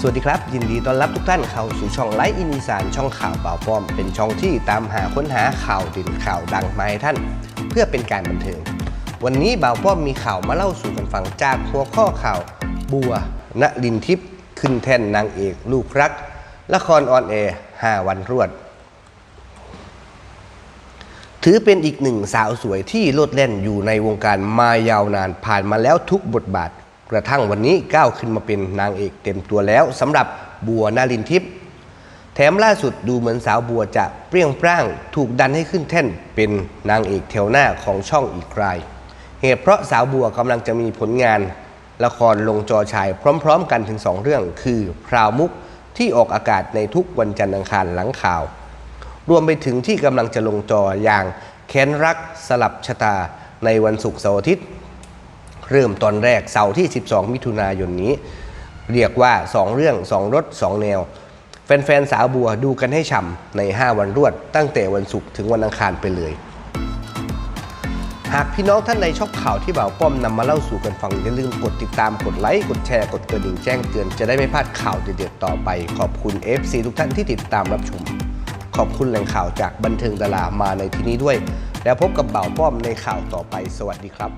สวัสดีครับ ยินดีต้อนรับทุกท่านเข้าสู่ช่องไลฟ์อินอีสานช่องข่าวเป่าป้อม เป็นช่องที่ตามหาค้นหาข่าวด่นข่าวดังมาให้ท่าน เพื่อเป็นการบันเทิง วันนี้บ่าวป้อมมีข่าวมาเล่าสู่กันฟังจากหัวข้อข่าวบัวณลินทิพย์ขึ้นแท่นนางเอกลูกรัก ละครออนแอร์5วันรวด ถือเป็นอีกหนึ่งสาวสวยที่โลดแล่นอยู่ในวงการมายาวนานผ่านมาแล้วทุกบทบาท กระทั่งวันนี้ก้าวขึ้นมาเป็นนางเอกเต็มตัวแล้วสำหรับบัวนารินทิพย์แถมล่าสุดดูเหมือนสาวบัวจะเปรี้ยงปร้าง ถูกดันให้ขึ้นแท่นเป็นนางเอกแถวหน้าของช่องอีกราย เหตุเพราะสาวบัวกำลังจะมีผลงาน ละครลงจอฉายพร้อมๆ กันถึงสองเรื่อง คือพราวมุกที่ออกอากาศในทุกวันจันทร์อังคารหลังข่าว รวมไปถึงที่กำลังจะลงจออย่างแค้นรักสลับชะตาในวันศุกร์เสาร์อาทิตย์ เริ่มตอนแรกเสาร์ที่ 12 มิถุนายนนี้ เรียกว่า 2 เรื่อง 2 รถ 2 แนว แฟนๆ สาวบัวดูกันให้ฉ่ำใน 5 วันรวด ตั้งแต่วันศุกร์ถึงวันอังคารไปเลย หากพี่น้องท่านใดชอบข่าวที่บ่าวป้อมนำมาเล่าสู่กันฟัง อย่าลืมกดติดตามกดไลค์กดแชร์กดกระดิ่งแจ้งเตือนจะได้ไม่พลาดข่าวเด็ดๆต่อไป ขอบคุณ FC ทุกท่านที่ติดตามรับชมขอบคุณแหล่งข่าวจากบันเทิงดารามาในที่นี้ด้วย แล้วพบกับบ่าวป้อมในข่าวต่อไปสวัสดีครับ